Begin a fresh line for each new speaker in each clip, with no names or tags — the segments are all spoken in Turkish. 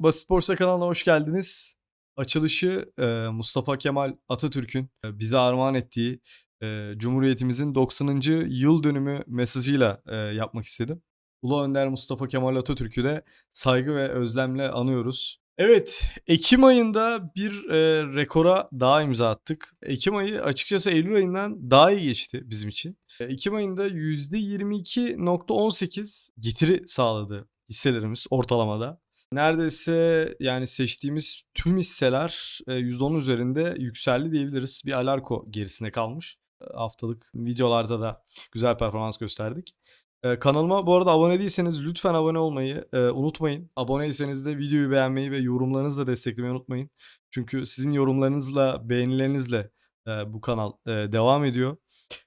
Basit Borsa kanalına hoş geldiniz. Açılışı e, Mustafa Kemal Atatürk'ün e, bize armağan ettiği e, Cumhuriyetimizin 90. yıl dönümü mesajıyla yapmak istedim. Ulu Önder Mustafa Kemal Atatürk'ü de saygı ve özlemle anıyoruz. Evet, Ekim ayında bir e, rekora daha imza attık. Ekim ayı açıkçası Eylül ayından daha iyi geçti bizim için. E, Ekim ayında %22.18 getiri sağladı hisselerimiz ortalamada. Neredeyse yani seçtiğimiz tüm hisseler e, %10 üzerinde yükseldi diyebiliriz. Bir Alarko gerisine kalmış. Haftalık videolarda da güzel performans gösterdik. Kanalıma bu arada abone değilseniz lütfen abone olmayı unutmayın. Aboneyseniz de videoyu beğenmeyi ve yorumlarınızla desteklemeyi unutmayın. Çünkü sizin yorumlarınızla, beğenilerinizle bu kanal devam ediyor.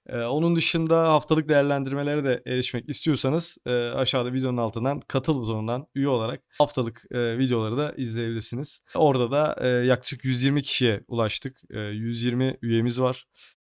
E, onun dışında haftalık değerlendirmelere de erişmek istiyorsanız e, aşağıda videonun altından katıl butonundan üye olarak haftalık e, videoları da izleyebilirsiniz. Orada da e, yaklaşık 120 kişiye ulaştık. E, 120 üyemiz var.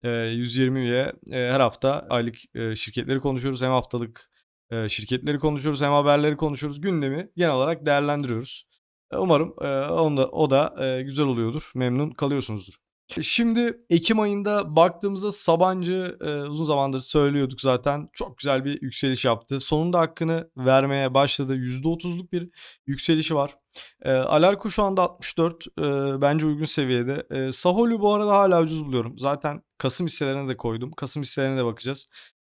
E, 120 üye e, her hafta aylık e, şirketleri konuşuyoruz. Hem haftalık e, şirketleri konuşuyoruz hem haberleri konuşuyoruz. Gündemi genel olarak değerlendiriyoruz. E, umarım e, onda, o da e, güzel oluyordur. Memnun kalıyorsunuzdur. Şimdi Ekim ayında baktığımızda Sabancı e, uzun zamandır söylüyorduk zaten çok güzel bir yükseliş yaptı. Sonunda hakkını vermeye başladı. %30'luk bir yükselişi var. E, Alarko şu anda 64 e, bence uygun seviyede. E, Sahol'ü bu arada hala ucuz buluyorum. Zaten Kasım hisselerine de koydum. Kasım hisselerine de bakacağız.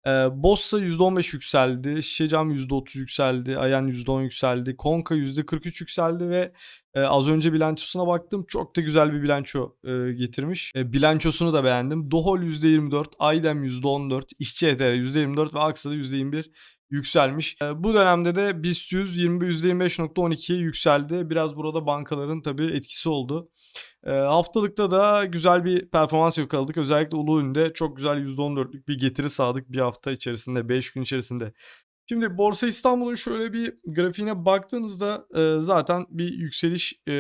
E, Bossa %15 yükseldi. Şişecam %30 yükseldi. Ayan %10 yükseldi. Konka %43 yükseldi ve e, az önce bilançosuna baktım. Çok da güzel bir bilanço e, getirmiş. E, bilançosunu da beğendim. Dohol %24, Aydem %14, İşçi ETR %24 ve Aksa'da %21 yükselmiş. E, bu dönemde de BIST 100 20 %25.12'ye yükseldi. Biraz burada bankaların tabii etkisi oldu. E, haftalıkta da güzel bir performans yakaladık. Özellikle Ulu Ün'de çok güzel %14'lük bir getiri sağladık bir hafta içerisinde, 5 gün içerisinde. Şimdi Borsa İstanbul'un şöyle bir grafiğine baktığınızda e, zaten bir yükseliş e,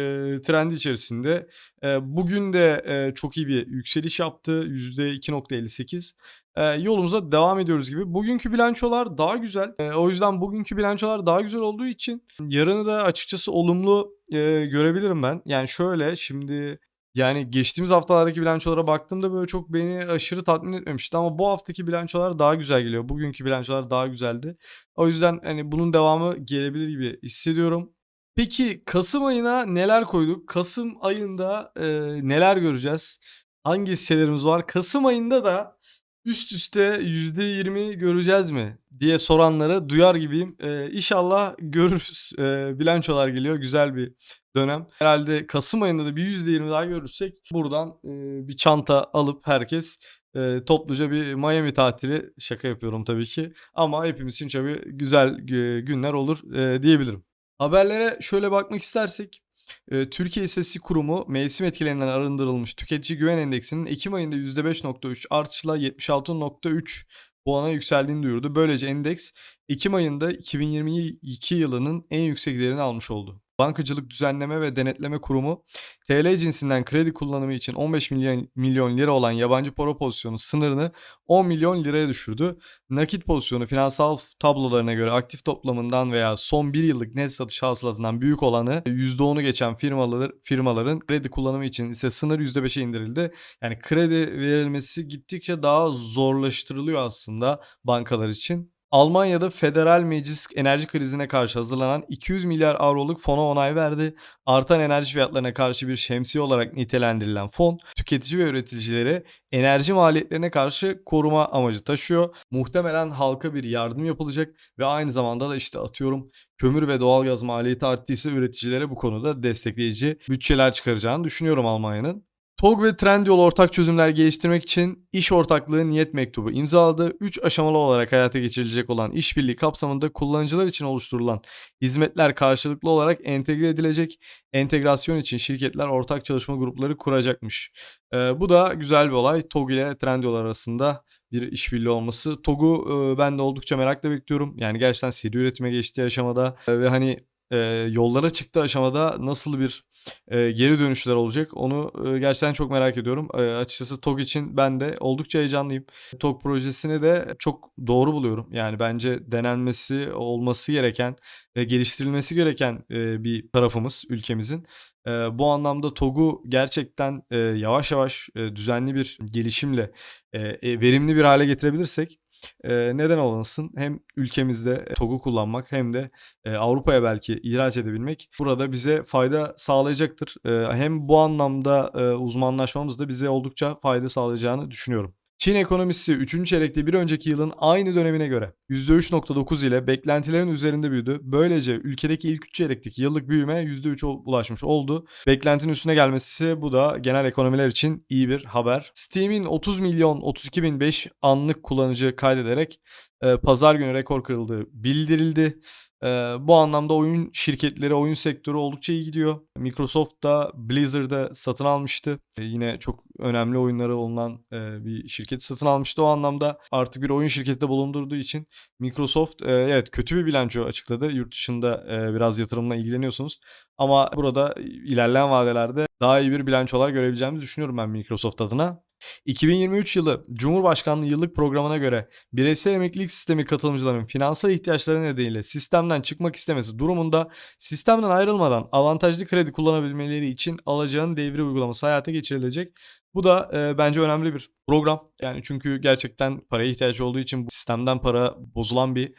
trendi içerisinde. E, bugün de e, çok iyi bir yükseliş yaptı. %2.58. E, yolumuza devam ediyoruz gibi. Bugünkü bilançolar daha güzel. E, o yüzden bugünkü bilançolar daha güzel olduğu için yarını da açıkçası olumlu e, görebilirim ben. Yani şöyle şimdi yani geçtiğimiz haftalardaki bilançolara baktığımda böyle çok beni aşırı tatmin etmemişti ama bu haftaki bilançolar daha güzel geliyor. Bugünkü bilançolar daha güzeldi. O yüzden hani bunun devamı gelebilir gibi hissediyorum. Peki Kasım ayına neler koyduk? Kasım ayında e, neler göreceğiz? Hangi hisselerimiz var? Kasım ayında da üst üste %20 göreceğiz mi diye soranları duyar gibiyim. Ee, inşallah görürüz. Ee, bilançolar geliyor. Güzel bir dönem. Herhalde Kasım ayında da bir %20 daha görürsek buradan e, bir çanta alıp herkes e, topluca bir Miami tatili şaka yapıyorum tabii ki. Ama hepimiz için tabii güzel e, günler olur e, diyebilirim. Haberlere şöyle bakmak istersek Eee, Türkiye İstatistik Kurumu mevsim etkilerinden arındırılmış tüketici güven endeksinin Ekim ayında %5.3 artışla 76.3 puana yükseldiğini duyurdu. Böylece endeks Ekim ayında 2022 yılının en yüksek değerini almış oldu. Bankacılık Düzenleme ve Denetleme Kurumu TL cinsinden kredi kullanımı için 15 milyon, milyon lira olan yabancı para pozisyonu sınırını 10 milyon liraya düşürdü. Nakit pozisyonu finansal tablolarına göre aktif toplamından veya son bir yıllık net satış hasılatından büyük olanı %10'u geçen firmalar, firmaların kredi kullanımı için ise sınır %5'e indirildi. Yani kredi verilmesi gittikçe daha zorlaştırılıyor aslında bankalar için. Almanya'da Federal Meclis enerji krizine karşı hazırlanan 200 milyar avroluk fona onay verdi. Artan enerji fiyatlarına karşı bir şemsiye olarak nitelendirilen fon, tüketici ve üreticileri enerji maliyetlerine karşı koruma amacı taşıyor. Muhtemelen halka bir yardım yapılacak ve aynı zamanda da işte atıyorum kömür ve doğalgaz maliyeti arttıysa üreticilere bu konuda destekleyici bütçeler çıkaracağını düşünüyorum Almanya'nın. TOG ve Trendyol ortak çözümler geliştirmek için iş ortaklığı niyet mektubu imzaladı. 3 aşamalı olarak hayata geçirilecek olan işbirliği kapsamında kullanıcılar için oluşturulan hizmetler karşılıklı olarak entegre edilecek. Entegrasyon için şirketler ortak çalışma grupları kuracakmış. Ee, bu da güzel bir olay. TOG ile Trendyol arasında bir işbirliği olması. TOG'u e, ben de oldukça merakla bekliyorum. Yani gerçekten seri üretime geçtiği aşamada e, ve hani eee, yollara çıktığı aşamada nasıl bir, eee, geri dönüşler olacak onu, eee, gerçekten çok merak ediyorum. Eee, açıkçası TOG için ben de oldukça heyecanlıyım. TOG projesini de çok doğru buluyorum. Yani bence denenmesi, olması gereken ve geliştirilmesi gereken, eee, bir tarafımız ülkemizin. Eee, bu anlamda TOG'u gerçekten, eee, yavaş yavaş, eee, düzenli bir gelişimle, eee, eee, verimli bir hâle getirebilirsek, eee, neden olmasın? Hem ülkemizde TOG'u kullanmak hem de, eee, Avrupa'ya belki ihraç edebilmek burada bize fayda sağlayacaktır. Eee, hem bu anlamda, eee, uzmanlaşmamız da bize oldukça fayda sağlayacağını düşünüyorum. Çin ekonomisi 3. çeyrekte bir önceki yılın aynı dönemine göre %3.9 ile beklentilerin üzerinde büyüdü. Böylece ülkedeki ilk 3 çeyrekteki yıllık büyüme %3'e ulaşmış oldu. Beklentinin üstüne gelmesi bu da genel ekonomiler için iyi bir haber. Steam'in 30.032.005 anlık kullanıcı kaydederek, eee, pazar günü rekor kırıldığı bildirildi. Eee, bu anlamda oyun şirketleri, oyun sektörü oldukça iyi gidiyor. Microsoft da Blizzard'ı satın almıştı. Eee, yine çok önemli oyunları olunan, eee, bir şirketi satın almıştı. O anlamda artık bir oyun şirketi de bulundurduğu için Microsoft, eee, evet kötü bir bilanço açıkladı. Yurt dışında, eee, biraz yatırımla ilgileniyorsunuz ama burada ilerleyen vadelerde daha iyi bir bilançolar görebileceğimizi düşünüyorum ben Microsoft adına. 2023 yılı Cumhurbaşkanlığı yıllık programına göre bireysel emeklilik sistemi katılımcılarının finansal ihtiyaçları nedeniyle sistemden çıkmak istemesi durumunda sistemden ayrılmadan avantajlı kredi kullanabilmeleri için alacağın devri uygulaması hayata geçirilecek. Bu da, eee, bence önemli bir program. Yani çünkü gerçekten paraya ihtiyacı olduğu için bu sistemden para bozulan bir,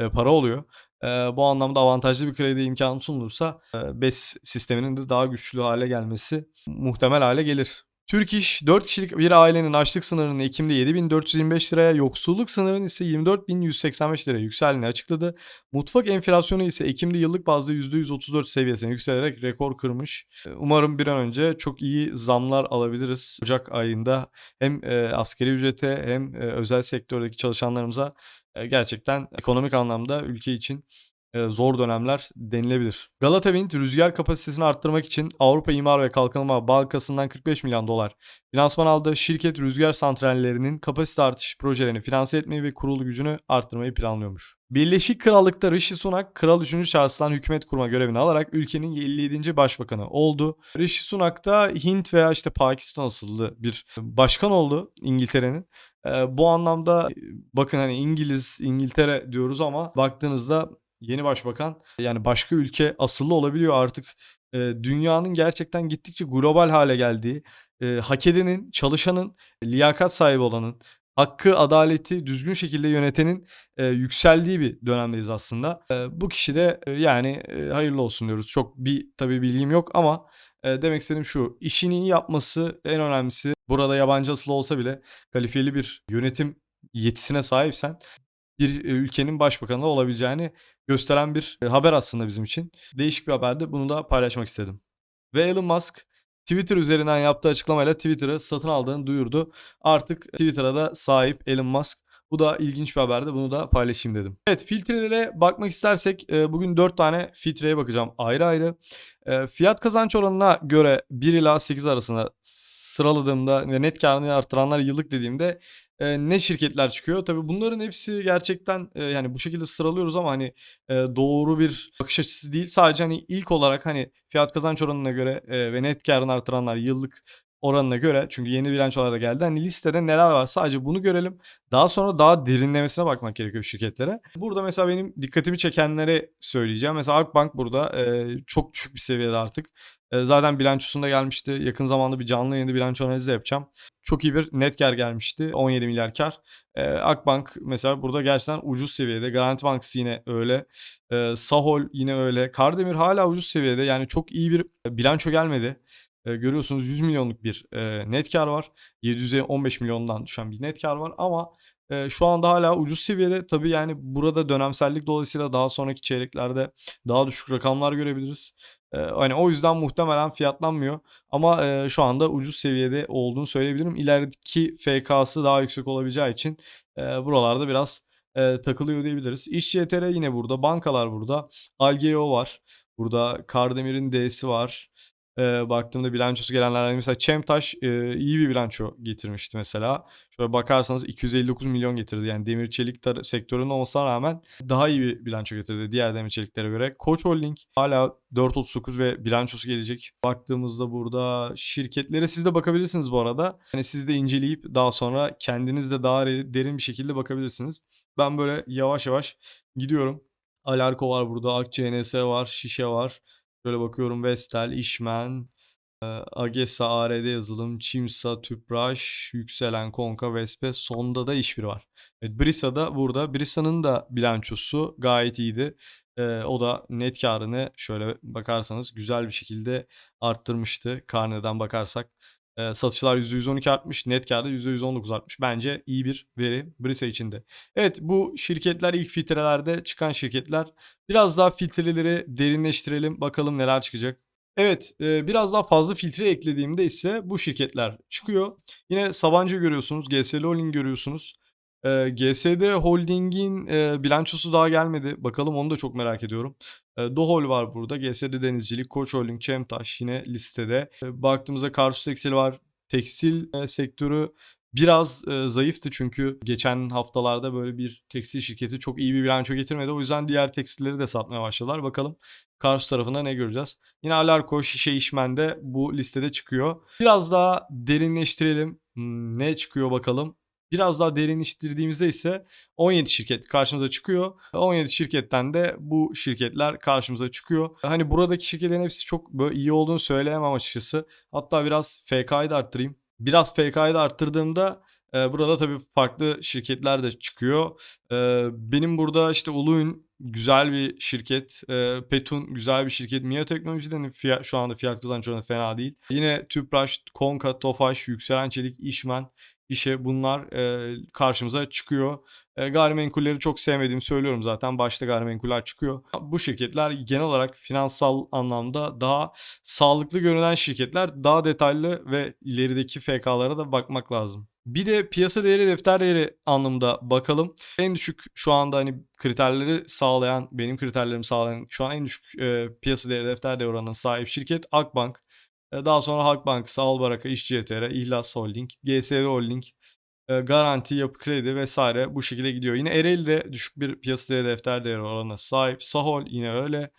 eee, para oluyor. Eee, bu anlamda avantajlı bir kredi imkânı sunulursa, eee, BES sisteminin de daha güçlü hâle gelmesi muhtemel hâle gelir. Türk İş 4 kişilik bir ailenin açlık sınırının Ekim'de ₺7.425'ya, yoksulluk sınırının ise ₺24.185'ya yükseldiğini açıkladı. Mutfak enflasyonu ise Ekim'de yıllık bazda %134 seviyesine yükselerek rekor kırmış. Umarım bir an önce çok iyi zamlar alabiliriz. Ocak ayında hem, eee, asgari ücrete hem, eee, özel sektördeki çalışanlarımıza, eee, gerçekten ekonomik anlamda ülke için, zor dönemler denilebilir. Galata Wind rüzgâr kapasitesini arttırmak için Avrupa İmar ve Kalkınma Bankası'ndan $45 milyon finansman aldı. Şirket rüzgâr santrallerinin kapasite artışı projelerini finanse etmeyi ve kurulu gücünü arttırmayı planlıyormuş. Birleşik Krallık'ta Rishi Sunak, Kral 3. Charles'tan hükümet kurma görevini alarak ülkenin 57. başbakanı oldu. Rishi Sunak da Hint veya işte Pakistan asıllı bir başkan oldu İngiltere'nin. Eee, bu anlamda bakın hani İngiliz, İngiltere diyoruz ama baktığınızda yeni başbakan yani başka ülke asıllı olabiliyor artık. Eee, dünyanın gerçekten gittikçe global hâle geldiği, eee, hak edenin, çalışanın, liyakat sahibi olanın, hakkı, adaleti düzgün şekilde yönetenin, eee, yükseldiği bir dönemdeyiz aslında. Eee, bu kişi de, eee, yani, eee, hayırlı olsun diyoruz. Çok bir tabii bilgim yok ama, eee, demek istediğim şu, işini iyi yapması en önemlisi. Burada yabancı asıllı olsa bile kalifiyeli bir yönetim yetisine sahipsen bir, ülkenin başbakanı olabileceğini gösteren bir, eee, haber aslında bizim için. Değişik bir haberdi. Bunu da paylaşmak istedim. Ve Elon Musk Twitter üzerinden yaptığı açıklamayla Twitter'ı satın aldığını duyurdu. Artık Twitter'a da sahip Elon Musk. Bu da ilginç bir haberdi. Bunu da paylaşayım dedim. Evet, filtrelere bakmak istersek, eee, bugün 4 tane filtreye bakacağım ayrı ayrı. Eee, fiyat kazanç oranına göre 1 ila 8 arasında sıraladığımda ve net kârını artıranlar yıllık dediğimde, eee, ne şirketler çıkıyor? Tabii bunların hepsi gerçekten, eee, yani bu şekilde sıralıyoruz ama hani, eee, doğru bir bakış açısı değil. Sadece hani ilk olarak hani fiyat kazanç oranına göre, eee, ve net kârını artıranlar yıllık oranına göre çünkü yeni bilançolar da geldi. Hani listede neler var sadece bunu görelim. Daha sonra daha derinlemesine bakmak gerekiyor şirketlere. Burada mesela benim dikkatimi çekenleri söyleyeceğim. Mesela Akbank burada, eee, çok düşük bir seviyede artık. Eee, zaten bilançosunda gelmişti. Yakın zamanda bir canlı yayında bilanço analizi de yapacağım. Çok iyi bir net kâr gelmişti. 17 milyar kâr. Eee, Akbank mesela burada gerçekten ucuz seviyede. Garanti Bankası yine öyle. Eee, Sahol yine öyle. Kardemir hâlâ ucuz seviyede. Yani çok iyi bir bilanço gelmedi. Eee, görüyorsunuz 100 milyonluk bir, eee, net kâr var. 715 milyondan düşen bir net kâr var ama, eee, şu anda hâlâ ucuz seviyede. Tabii yani burada dönemsellik dolayısıyla daha sonraki çeyreklerde daha düşük rakamlar görebiliriz. Eee, hani o yüzden muhtemelen fiyatlanmıyor ama, eee, şu anda ucuz seviyede olduğunu söyleyebilirim. İlerideki FK'sı daha yüksek olabileceği için, eee, buralarda biraz, eee, takılıyor diyebiliriz. İş.CTR yine burada, bankalar burada, Algeo var. Burada Kardemir'in D'si var. Eee, baktığımda bilançosu gelenlerden mesela Çemtaş, eee, iyi bir bilanço getirmişti mesela. Şöyle bakarsanız 259 milyon getirdi. Yani demir çelik tar sektöründe olmasına rağmen daha iyi bir bilanço getirdi diğer demir çeliklere göre. Koç Holding hâlâ 4.39 ve bilançosu gelecek. Baktığımızda burada şirketlere siz de bakabilirsiniz bu arada. Hani siz de inceleyip daha sonra kendiniz de daha derin bir şekilde bakabilirsiniz. Ben böyle yavaş yavaş gidiyorum. Alarko var burada, Ak-CNS var, Şişe var. Şöyle bakıyorum Vestel, İşmen, AGESA, ARD Yazılım, Çimsa, Tüpraş, Yükselen, Konka, Vespe, Sonda da İşbir var. Evet, Brisa da burada. Brisa'nın da bilançosu gayet iyiydi. Eee, o da net kârını şöyle bakarsanız güzel bir şekilde arttırmıştı karneden bakarsak. Eee, satışlar %112 artmış, net kârda %119 artmış. Bence iyi bir veri Brisa için de. Evet, bu şirketler ilk filtrelerde çıkan şirketler. Biraz daha filtreleri derinleştirelim, bakalım neler çıkacak. Evet, eee, biraz daha fazla filtre eklediğimde ise bu şirketler çıkıyor. Yine Sabancı görüyorsunuz, GSL Holding görüyorsunuz. Eee, GSD Holding'in, eee, bilançosu daha gelmedi. Bakalım onu da çok merak ediyorum. Eee, Dohol var burada. GSD Denizcilik, Koç Holding, Çemtaş yine listede. Eee, baktığımızda Karsus Tekstil var. Tekstil, eee, sektörü biraz, eee, zayıftı çünkü geçen haftalarda böyle bir tekstil şirketi çok iyi bir bilanço getirmedi. O yüzden diğer tekstilleri de satmaya başladılar. Bakalım Karsus tarafında ne göreceğiz? Yine Alarko, Şişe, İşmen de bu listede çıkıyor. Biraz daha derinleştirelim. Imm, ne çıkıyor bakalım? Biraz daha derinleştirdiğimizde ise 17 şirket karşımıza çıkıyor. 17 şirketten de bu şirketler karşımıza çıkıyor. Hani buradaki şirketlerin hepsi çok böyle iyi olduğunu söyleyemem açıkçası. Hatta biraz FK'yı da arttırayım. Biraz FK'yı da arttırdığımda, eee, burada tabii farklı şirketler de çıkıyor. Eee, benim burada işte Uluün güzel bir şirket, eee, Petun güzel bir şirket, MİA Teknoloji'nin fiya şu anda fiyat kazanç oranı fena değil. Yine Tüpraş, Konka, Tofaş, Yükselen Çelik, İşmen, İşe bunlar, eee, karşımıza çıkıyor. Eee, gayrimenkulleri çok sevmediğimi söylüyorum zaten. Başta gayrimenkuller çıkıyor. Bu şirketler genel olarak finansal anlamda daha sağlıklı görünen şirketler. Daha detaylı ve ilerideki FK'lara da bakmak lazım. Bir de piyasa değeri, defter değeri anlamında bakalım. En düşük şu anda hani kriterleri sağlayan, benim kriterlerimi sağlayan şu an en düşük, eee, piyasa değeri, defter değeri oranına sahip şirket Akbank. Eee, daha sonra Halkbank, Sağol Baraka, İşçi YTR, İhlas Holding, GSV Holding, eee, Garanti, Yapı Kredi vs. bu şekilde gidiyor. Yine Ereğli de düşük bir piyasa değeri, defter değeri oranına sahip. Sahol yine öyle.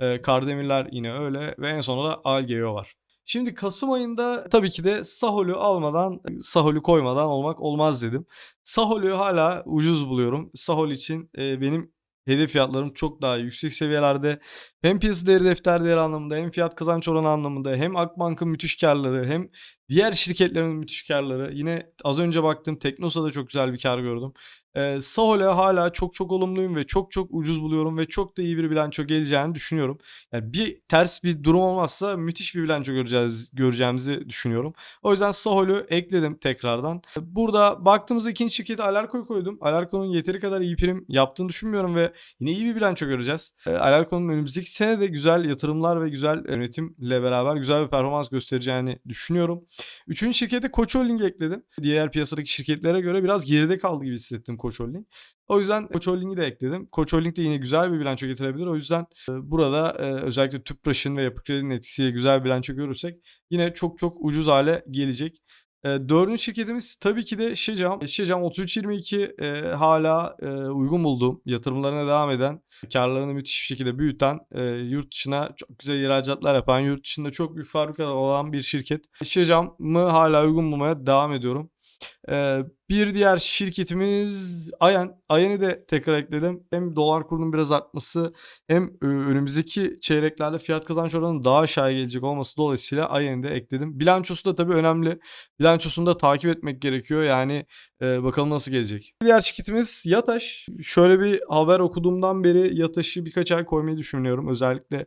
Eee, Kardemirler yine öyle ve en sonunda da Algeo var. Şimdi kasım ayında tabii ki de Sahol'ü almadan, Sahol'ü koymadan olmak olmaz dedim. Sahol'ü hâlâ ucuz buluyorum. Sahol için, benim hedef fiyatlarım çok daha yüksek seviyelerde. Hem piyasa değeri, defter değeri anlamında hem fiyat kazanç oranı anlamında hem Akbank'ın müthiş kârları hem diğer şirketlerin müthiş kârları. Yine az önce baktığım Teknosa'da çok güzel bir kâr gördüm. Eee, Sahol'e hâlâ çok çok olumluyum ve çok çok ucuz buluyorum ve çok da iyi bir bilanço geleceğini düşünüyorum. Yani bir ters bir durum olmazsa müthiş bir bilanço göreceğiz göreceğimizi düşünüyorum. O yüzden Sahol'ü ekledim tekrardan. Burada baktığımızda 2'nci şirkete Alarko'yu koydum. Alarko'nun yeteri kadar iyi prim yaptığını düşünmüyorum ve yine iyi bir bilanço göreceğiz. Eee, Alarko'nun önümüzdeki sene de güzel yatırımlar ve güzel yönetimle beraber güzel bir performans göstereceğini düşünüyorum. 3'üncü şirkete Koç Holding'i ekledim. Diğer piyasadaki şirketlere göre biraz geride kaldı gibi hissettim Koç Holding. O yüzden Koç Holding'i de ekledim. Koç Holding de yine güzel bir bilanço getirebilir. O yüzden, eee, burada, eee, özellikle Tüpraş'ın ve Yapı Kredi'nin etkisiyle güzel bir bilanço görürsek yine çok çok ucuz hâle gelecek. Eee, 4'üncü şirketimiz tabii ki de Şişecam. Şişecam 33.22 eee, hâlâ, eee, uygun bulduğum, yatırımlarına devam eden, kârlarını müthiş bir şekilde büyüten, eee, yurt dışına çok güzel ihracatlar yapan, yurt dışında çok büyük fabrikaları olan bir şirket. Şişecam'ı hâlâ uygun bulmaya devam ediyorum. Eee, bir diğer şirketimiz Ayen. Ayen'i de tekrar ekledim. Hem dolar kurunun biraz artması hem, önümüzdeki çeyreklerde fiyat kazanç oranının daha aşağıya gelecek olması dolayısıyla Ayen'i de ekledim. Bilançosu da tabii önemli. Bilançosunu da takip etmek gerekiyor. Yani, eee, bakalım nasıl gelecek. Diğer şirketimiz Yataş. Şöyle bir haber okuduğumdan beri Yataş'ı birkaç ay koymayı düşünüyorum. Özellikle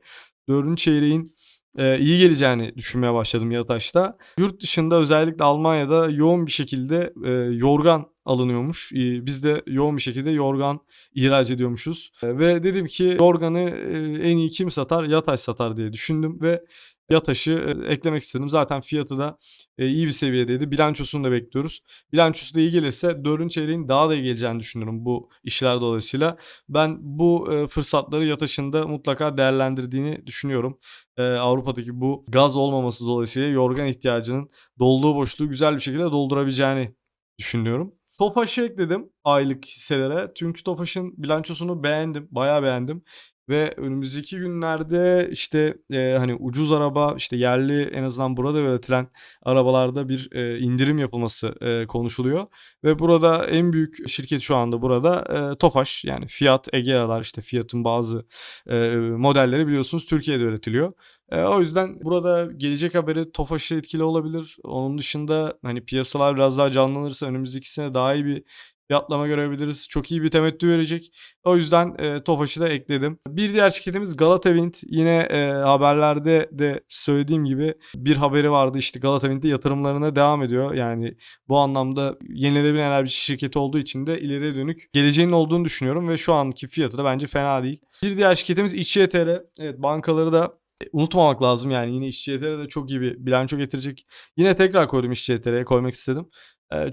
4'üncü çeyreğin, eee, iyi geleceğini düşünmeye başladım Yataş'ta. Yurt dışında özellikle Almanya'da yoğun bir şekilde, eee, yorgan alınıyormuş. İii, biz de yoğun bir şekilde yorgan ihraç ediyormuşuz. Eee, ve dedim ki yorganı, eee, en iyi kim satar? Yataş satar diye düşündüm ve Yataş'ı e, eklemek istedim. Zaten fiyatı da e, iyi bir seviyedeydi. Bilançosunu da bekliyoruz. Bilançosu da iyi gelirse 4. çeyreğin daha da iyi geleceğini düşünüyorum bu işler dolayısıyla. Ben bu e, fırsatları Yataş'ın da mutlaka değerlendirdiğini düşünüyorum. Avrupa'daki bu gaz olmaması dolayısıyla yorgan ihtiyacının dolduğu boşluğu güzel bir şekilde doldurabileceğini düşünüyorum. Tofaş'ı ekledim aylık hisselere. Çünkü Tofaş'ın bilançosunu beğendim. Bayağı beğendim. Ve önümüzdeki günlerde işte e, hani ucuz araba işte yerli en azından burada üretilen arabalarda bir e, indirim yapılması e, konuşuluyor. Ve burada en büyük şirket şu anda burada e, Tofaş yani Fiat, Egea'lar işte Fiat'ın bazı e, modelleri biliyorsunuz Türkiye'de üretiliyor. E, o yüzden burada gelecek haberi Tofaş'a etkili olabilir. Onun dışında hani piyasalar biraz daha canlanırsa önümüzdeki sene daha iyi bir fiyatlama görebiliriz. Çok iyi bir temettü verecek. O yüzden e, Tofaş'ı da ekledim. Bir diğer şirketimiz Galata Wind. Yine e, haberlerde de söylediğim gibi bir haberi vardı. İşte Galata Wind'de yatırımlarına devam ediyor. Yani bu anlamda yenilenebilir enerji şirketi olduğu için de ileriye dönük geleceğinin olduğunu düşünüyorum ve şu anki fiyatı da bence fena değil. Bir diğer şirketimiz İşçi ETR. Evet bankaları da unutmamak lazım yani yine İşçi ETR de çok iyi bir bilanço getirecek. Yine tekrar koydum İşçi ETR'ye koymak istedim.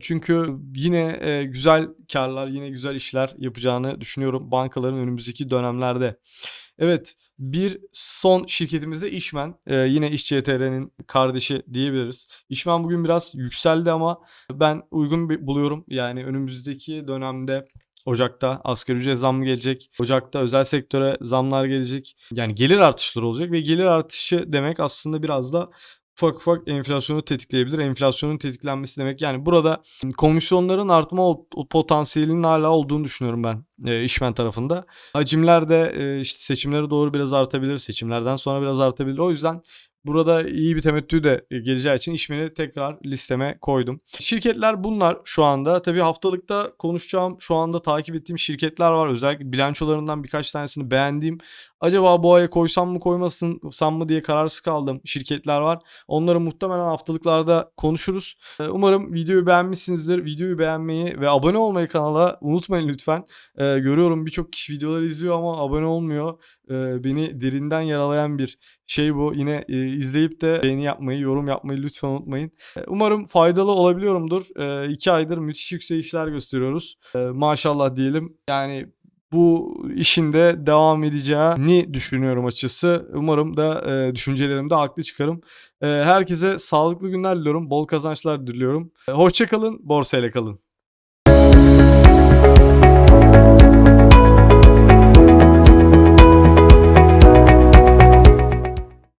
Çünkü yine, güzel kârlar, yine güzel işler yapacağını düşünüyorum bankaların önümüzdeki dönemlerde. Evet, bir son şirketimiz de İşmen. Eee, yine İşçi ETR'nin kardeşi diyebiliriz. İşmen bugün biraz yükseldi ama ben uygun buluyorum. Yani önümüzdeki dönemde Ocak'ta asgari ücret zammı gelecek. Ocak'ta özel sektöre zamlar gelecek. Yani gelir artışları olacak ve gelir artışı demek aslında biraz da ufak ufak enflasyonu tetikleyebilir. Enflasyonun tetiklenmesi demek yani burada komisyonların artma potansiyelinin hala olduğunu düşünüyorum ben eee, işmen tarafında. Hacimler de eee, işte seçimlere doğru biraz artabilir. Seçimlerden sonra biraz artabilir. O yüzden burada iyi bir temettü de geleceği için işmeni tekrar listeme koydum. Şirketler bunlar şu anda. Tabii haftalıkta konuşacağım şu anda takip ettiğim şirketler var. Özellikle bilançolarından birkaç tanesini beğendiğim. Acaba bu aya koysam mı koymasam mı diye kararsız kaldığım şirketler var. Onları muhtemelen haftalıklarda konuşuruz. Eee, umarım videoyu beğenmişsinizdir. Videoyu beğenmeyi ve abone olmayı kanala unutmayın lütfen. Eee, görüyorum birçok kişi videoları izliyor ama abone olmuyor. Beni derinden yaralayan bir şey bu. Yine, izleyip de beğeni yapmayı, yorum yapmayı lütfen unutmayın. Umarım faydalı olabiliyorumdur. 2 aydır müthiş yükselişler gösteriyoruz. Maşallah diyelim. Yani bu işin de devam edeceğini düşünüyorum açıkçası. Umarım da, eee, düşüncelerimde haklı çıkarım. Eee, herkese sağlıklı günler diliyorum. Bol kazançlar diliyorum. Eee, hoşça kalın, borsayla kalın.